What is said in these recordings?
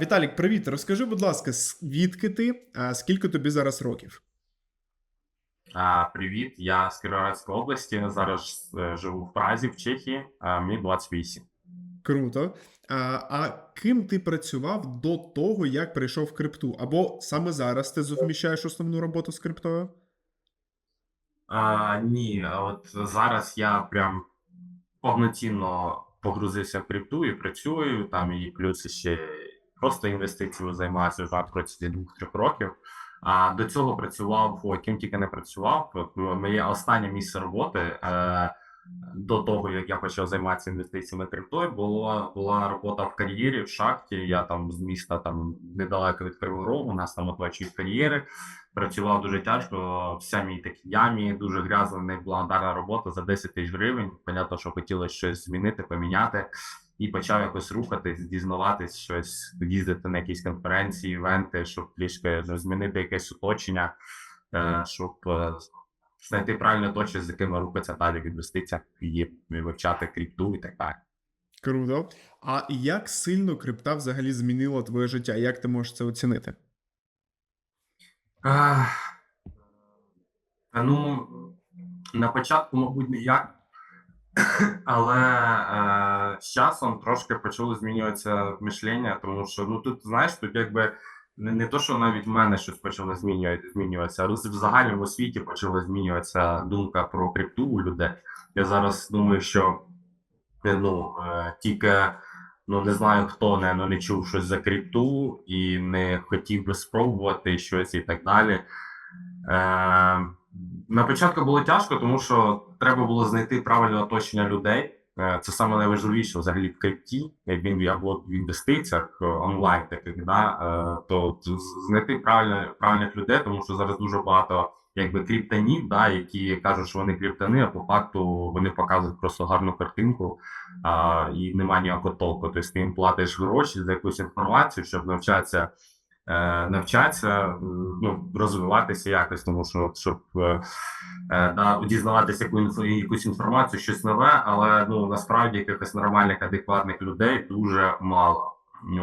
Віталік, привіт. Розкажи, будь ласка, звідки ти, а скільки тобі зараз років? А, Привіт, я з Кіровоградської області. Зараз е, живу в Празі, в Чехії. А, мені 28. Круто. А, а ким ти працював до того, як прийшов в крипту? Або саме зараз ти совміщаєш основну роботу з криптою? А, ні, от зараз я прям повноцінно погрузився в крипту і працюю там, і плюс ще просто інвестиціями займаюся вже протягом двох-трьох років. А до цього працював, ой, ким тільки не працював. Моє останнє місце роботи е, до того, як я почав займатися інвестиціями криптою, була, була робота в кар'єрі в шахті. Я там з міста там недалеко від Кривого у нас там оплачують кар'єри. Працював дуже тяжко, в самій такій ямі, дуже грязна, неблагодарна робота за 10 тисяч гривень. Понятно, що хотілося щось змінити, поміняти. І почав якось рухатись, дізнаватись щось, їздити на якісь конференції, івенти, щоб трішки змінити якесь оточення, е, щоб е, знайти правильне оточення, з якими рухатися далі в інвестиціях і вивчати кріпту і так далі. Круто. А як сильно крипта взагалі змінила твоє життя? Як ти можеш це оцінити? Та ну, на початку, мабуть, не як, але е, з часом трошки почало змінюватися мишлення, тому що ну тут, знаєш, тут якби не, не то, що навіть в мене щось почало змінювати, змінюватися, а в загальному світі почала змінюватися думка про крипту у людей. Я зараз думаю, що е, ну, е, тільки ну не знаю хто не, ну, не чув щось за крипту і не хотів би спробувати щось і так далі. Е, на початку було тяжко, тому що треба було знайти правильне оточення людей. Е, Це саме найважливіше взагалі в крипті, як він або в інвестиціях е, онлайн, таких, да, е, то знайти правильне, правильних людей, тому що зараз дуже багато якби криптонів, да, які кажуть, що вони криптони, а по факту вони показують просто гарну картинку а, і немає ніякого толку. Тобто ти їм платиш гроші за якусь інформацію, щоб навчатися. Е, навчатися, ну, розвиватися якось, тому що щоб е, е, да, дізнаватися яку якусь інформацію, щось нове, але ну насправді якихось нормальних, адекватних людей дуже мало.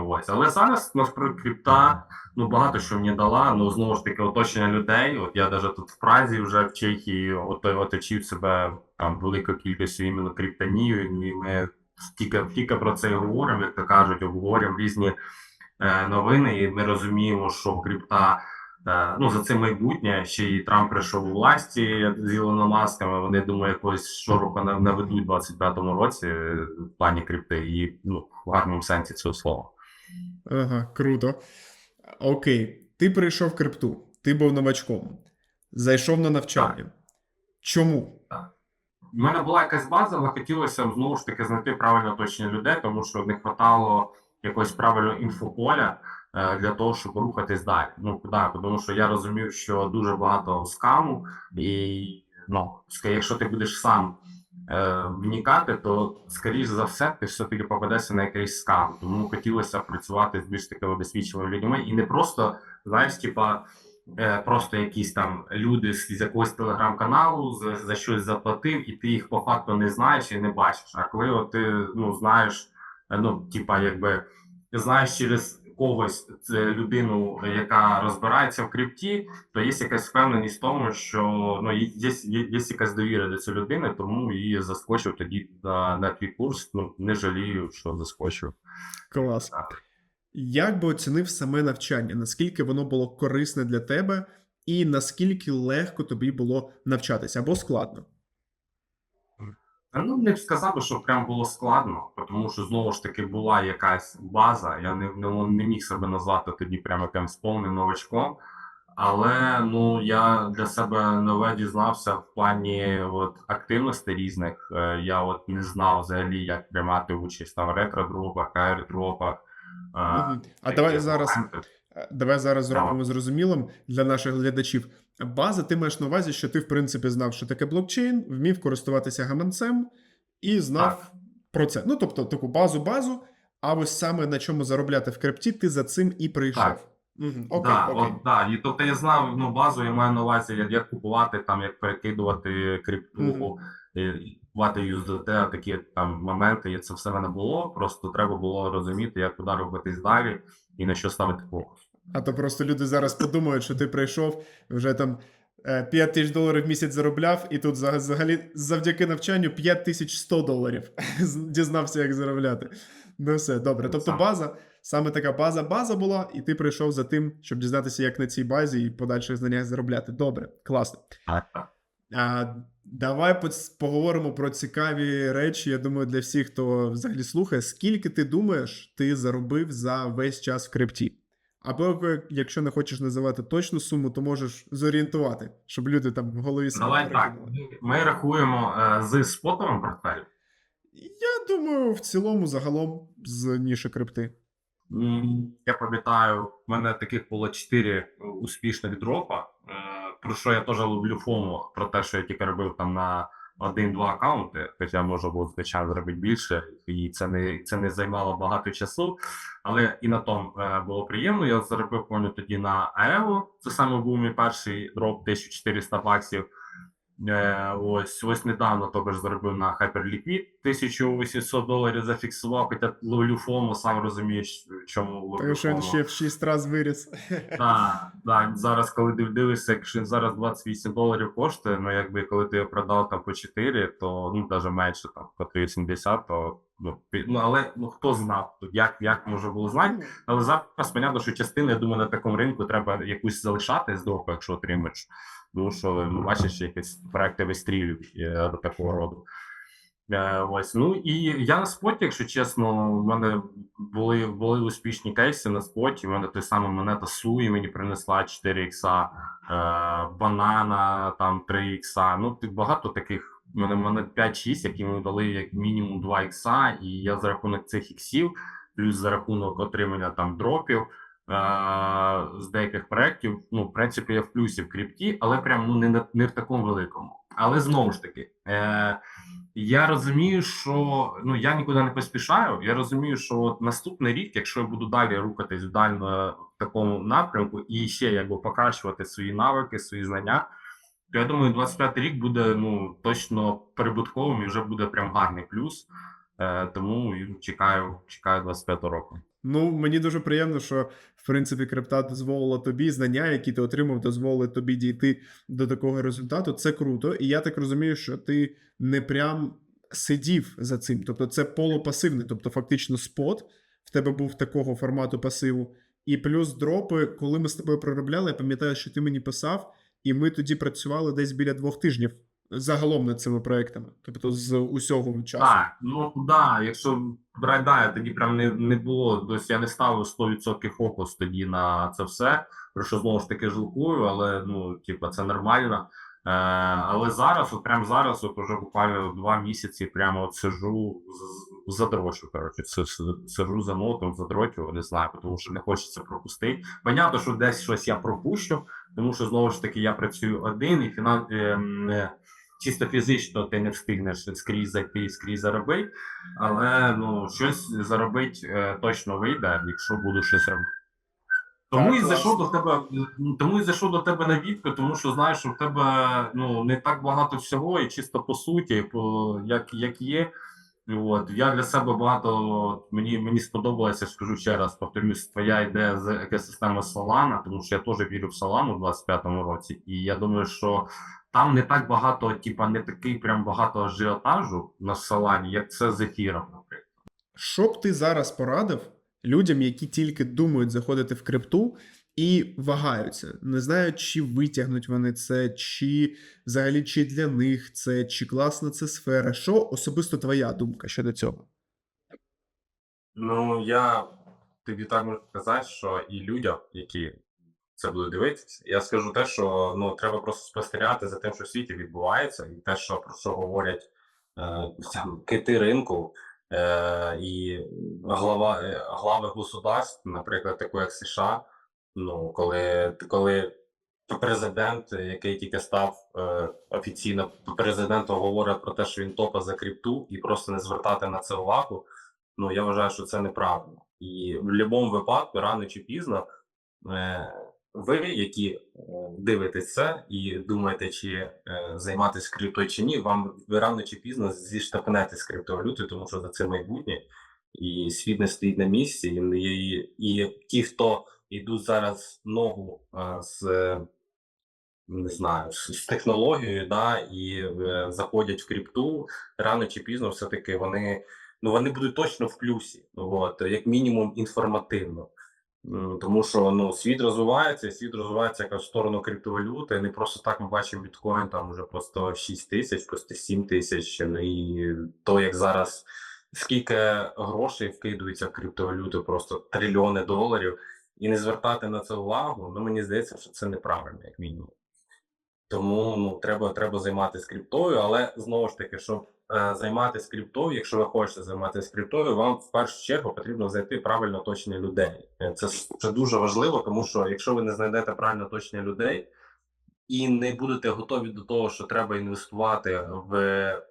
Ось. Але зараз насправді крипта ну багато що мені дала. Ну знову ж таки, оточення людей. От я навіть тут в Празі, вже в Чехії, от, оточив себе там великою кількістю іменно криптонію, і ми тільки, тільки про це і говоримо, як то кажуть, обговорюємо різні новини, і ми розуміємо, що крипта. е, Ну, за це майбутнє ще і Трамп прийшов у власті з Ілоном Маском. Вони думаю, якось широко наведуть у 25-му році е, в плані крипти, і ну в гарному сенсі цього слова. Ага, круто. Окей, ти прийшов в крипту, ти був новачком, зайшов на навчання. Чому? У мене була якась база, але хотілося знову ж таки знайти правильне оточення людей, тому що не вистачало якогось правильного інфополя е, для того, щоб рухатись далі. Ну куди? Тому що я розумів, що дуже багато скаму, і ну, якщо ти будеш сам е, вникати, то скоріш за все ти все-таки попадешся на якийсь скам. Тому хотілося працювати з більш такими досвідченими людьми і не просто, знаєш, типа е, просто якісь там люди з, з якогось телеграм-каналу за, за щось заплатив, і ти їх по факту не знаєш і не бачиш. А коли от ти ну, знаєш, ну, типа, якби ти знаєш через когось це людину, яка розбирається в крипті, то є якась впевненість в тому, що ну, є, є, є, є якась довіра до цієї людини, тому її заскочив тоді на, на твій курс. Ну, не жалію, що заскочив. Клас. Так. Як би оцінив саме навчання? Наскільки воно було корисне для тебе, і наскільки легко тобі було навчатися або складно? Ну, не сказав би, що прям було складно, тому що знову ж таки була якась база. Я не, не, не міг себе назвати тоді прямо прям з повним новачком. Але ну я для себе нове дізнався в плані от, активностей різних. Е, Я от не знав взагалі, як приймати участь там в ретро-дропах, аердропах. е. А давай зараз моменти. Е, Давай зараз зробимо зрозумілим для наших глядачів. База, ти маєш на увазі, що ти, в принципі, знав, що таке блокчейн, вмів користуватися гаманцем і знав Так. про це. Ну, тобто, таку базу-базу, а ось саме на чому заробляти в крипті, ти за цим і прийшов. Так. Угу. Окей, да, окей. От, да. І, тобто я знав ну, базу, я маю на увазі, як, як купувати, там, як перекидувати е, купувати USDT, такі там моменти, і це все в мене було. Просто треба було розуміти, як куди рухатись далі. і на що ставити фокус. А то просто люди зараз подумають, що ти прийшов, вже там 5 тисяч доларів в місяць заробляв, і тут взагалі завдяки навчанню 5 тисяч 100 доларів дізнався, як заробляти. Ну все, добре. Тобто база, саме така база, база була, і ти прийшов за тим, щоб дізнатися, як на цій базі і подальших знаннях заробляти. Добре, класно. А, давай поговоримо про цікаві речі. Я думаю, для всіх, хто взагалі слухає, скільки ти думаєш, ти заробив за весь час в крипті? Або якщо не хочеш називати точну суму, то можеш зорієнтувати, щоб люди там в голові Давай так. Ми рахуємо е, з спотовим портфелем. Я думаю, в цілому, загалом, з ніші крипти. Я пам'ятаю, в мене таких було 4 успішних дропа. е, Про що я теж люблю фому, про те, що я тільки робив там на один-два аккаунти, хоча можна було звичайно зробити більше, і це не це не займало багато часу. Але і на тому е, було приємно. Я заробив помню тоді на АЕВО. Це саме був мій перший дроп 1400 баксів. Е, ось ось недавно тобі ж заробив на Hyperliquid 1800 доларів зафіксував, хоча ловлю фому, сам розумієш, чому ловлю Тому що він ще в 6 разів виріс. Так, так, зараз, коли див- дивишся, якщо він зараз 28 доларів коштує, ну якби коли ти його продав там по 4, то ну навіть менше там по 3,70, то ну, ну але ну хто знав, як, як може було знати. Але зараз понятно, що частину, я думаю, на такому ринку треба якусь залишати з дропу, якщо отримаєш. Тому що ну, бачиш, якісь проекти вистрілюють е, до такого роду. Е, ось. Ну і я на споті, якщо чесно, в мене були, були успішні кейси на споті. У мене той самий монета Суї мені принесла 4 ікса, е, банана там 3 ікса. Ну, багато таких. Мене, мене 5-6, які мені дали як мінімум 2 ікса, і я за рахунок цих іксів, плюс за рахунок отримання там дропів е, з деяких проєктів, ну, в принципі, я в плюсі в крипті, але прям ну, не, не в такому великому. Але знову ж таки, е, я розумію, що ну я нікуди не поспішаю. Я розумію, що от наступний рік, якщо я буду далі рухатись дально в такому напрямку і ще якби покращувати свої навики, свої знання, я думаю, 25 рік буде ну точно прибутковим і вже буде прям гарний плюс. Е, тому чекаю, чекаю 25 року. Ну, мені дуже приємно, що в принципі крипта дозволила тобі знання, які ти отримав, дозволили тобі дійти до такого результату. Це круто. І я так розумію, що ти не прям сидів за цим. Тобто, це полупасивний, тобто, фактично, спот в тебе був такого формату пасиву. І плюс дропи, коли ми з тобою проробляли, я пам'ятаю, що ти мені писав, і ми тоді працювали десь біля двох тижнів загалом над цими проектами, тобто з усього часу. Так, ну да, якщо брати, да, тоді прям не, не було. Тобто я не ставив 100% фокус тоді на це все. Про що знову ж таки жалкую, але ну, типа, це нормально. Е, але зараз, от прямо зараз, от уже буквально два місяці, прямо от сижу задрочу. Коротше, Си- си- сижу за нотом, задрочу, не знаю, тому що не хочеться пропустити. Понятно, що десь щось я пропущу, тому що знову ж таки я працюю один і фінан... ем, е, чисто фізично ти не встигнеш скрізь зайти, скрізь заробити, але ну щось заробити е, точно вийде, якщо буду щось робити. Тому Так, і зайшов до тебе, тому і зайшов до тебе на відку, тому що знаєш, що в тебе ну не так багато всього, і чисто по суті, по як, як є. От я для себе багато мені мені сподобалося, скажу ще раз, повторюсь, твоя ідея з екосистеми Solana, тому що я теж вірю в Solana у 25-му році, і я думаю, що там не так багато, типа не такий прям багато ажіотажу на Solana, як це з ефіром, наприклад. Що б ти зараз порадив людям, які тільки думають заходити в крипту і вагаються, не знають, чи витягнуть вони це, чи взагалі чи для них це, чи класна це сфера. Що особисто твоя думка щодо цього? Ну, я тобі так можу сказати, що і людям, які це будуть дивитися, я скажу те, що ну треба просто спостерігати за тим, що в світі відбувається, і те, що про що говорять е, кити ринку е, і глава, е, глави государств, наприклад, таку як США. Ну, коли, коли президент, який тільки став е, офіційно президентом, говорить про те, що він топа за крипту, і просто не звертати на це увагу. Ну, я вважаю, що це неправильно. І в будь-якому випадку, рано чи пізно, е, ви, які е, дивитесь це і думаєте, чи е, займатися криптою чи ні, вам ви рано чи пізно зіштовхнетесь криптовалютою, тому що за це майбутнє. і світ не стоїть на місці, і, і, і ті, хто йдуть зараз ногу з е, не знаю, з, з технологією, да, і е, заходять в крипту, рано чи пізно все-таки вони, ну, вони будуть точно в плюсі, от, як мінімум інформативно. Тому що ну, світ розвивається, світ розвивається якраз в сторону криптовалюти. Не просто так ми бачимо біткоін там уже по 106 тисяч, по 107 тисяч. Ну, і то, як зараз скільки грошей вкидується в криптовалюту, просто трильйони доларів, і не звертати на це увагу, ну мені здається, що це неправильно, як мінімум. Тому ну, треба, треба займатися криптою, але знову ж таки, щоб е, займатися криптою, якщо ви хочете займатися криптою, вам в першу чергу потрібно знайти правильно оточення людей. Е, Це, це дуже важливо, тому що якщо ви не знайдете правильно оточення людей і не будете готові до того, що треба інвестувати в,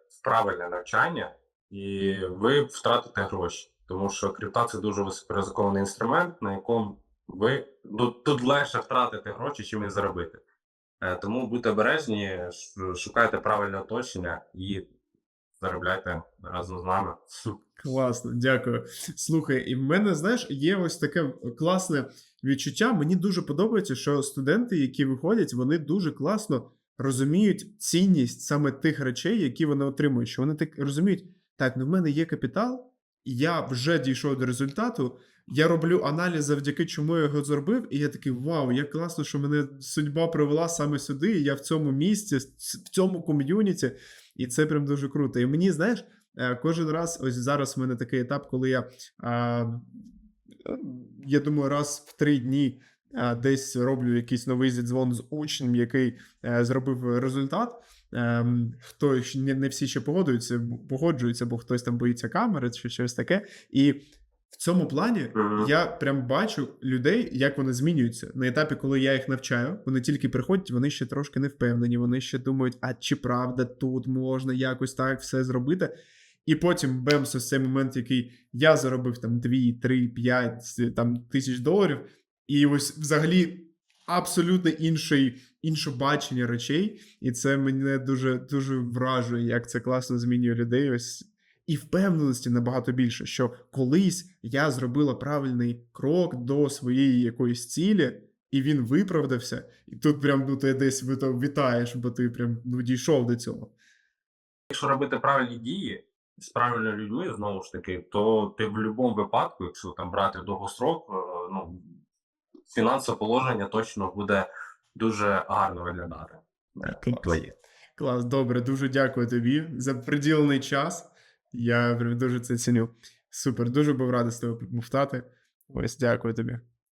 в правильне навчання, і ви втратите гроші. Тому що крипта це дуже високоризикований інструмент, на якому ви тут, тут легше втратити гроші, чим їх заробити. Е, Тому будьте обережні, шукайте правильне оточення і заробляйте разом з нами. Класно, дякую. Слухай, і в мене, знаєш, є ось таке класне відчуття. Мені дуже подобається, що студенти, які виходять, вони дуже класно розуміють цінність саме тих речей, які вони отримують. Що вони так розуміють, так, ну в мене є капітал, я вже дійшов до результату. Я роблю аналіз, завдяки чому я його зробив, і я такий вау, як класно, що мене судьба привела саме сюди. І я в цьому місці, в цьому ком'юніті, і це прям дуже круто. І мені, знаєш, Е, Кожен раз, ось зараз в мене такий етап, коли я, я думаю, раз в три дні десь роблю якийсь новий зідзвон з учнем, який е, зробив результат. Ем, хто не всі ще погодуються, погоджуються, бо хтось там боїться камери чи щось таке. І в цьому плані я прям бачу людей, як вони змінюються на етапі, коли я їх навчаю. Вони тільки приходять, вони ще трошки не впевнені. Вони ще думають, а чи правда тут можна якось так все зробити. І потім бемс, ось цей момент, який я заробив там 2, 3, 5 там, тисяч доларів, і ось взагалі абсолютно інший, інше бачення речей. І це мене дуже дуже вражує, як це класно змінює людей. Ось і впевненості набагато більше, що колись я зробила правильний крок до своєї якоїсь цілі, і він виправдався. І тут прям ну, ти десь вітаєш, бо ти прям ну, дійшов до цього. Якщо робити правильні дії з правильними людьми, знову ж таки, то ти в будь-якому випадку, якщо там брати довгострок, е, ну, фінансове положення точно буде дуже гарно виглядати. Е, Клас. Твоє. Клас, добре, дуже дякую тобі за приділений час. Я дуже це ціню. Супер, дуже був радий з тобою повтати. Ось, дякую тобі.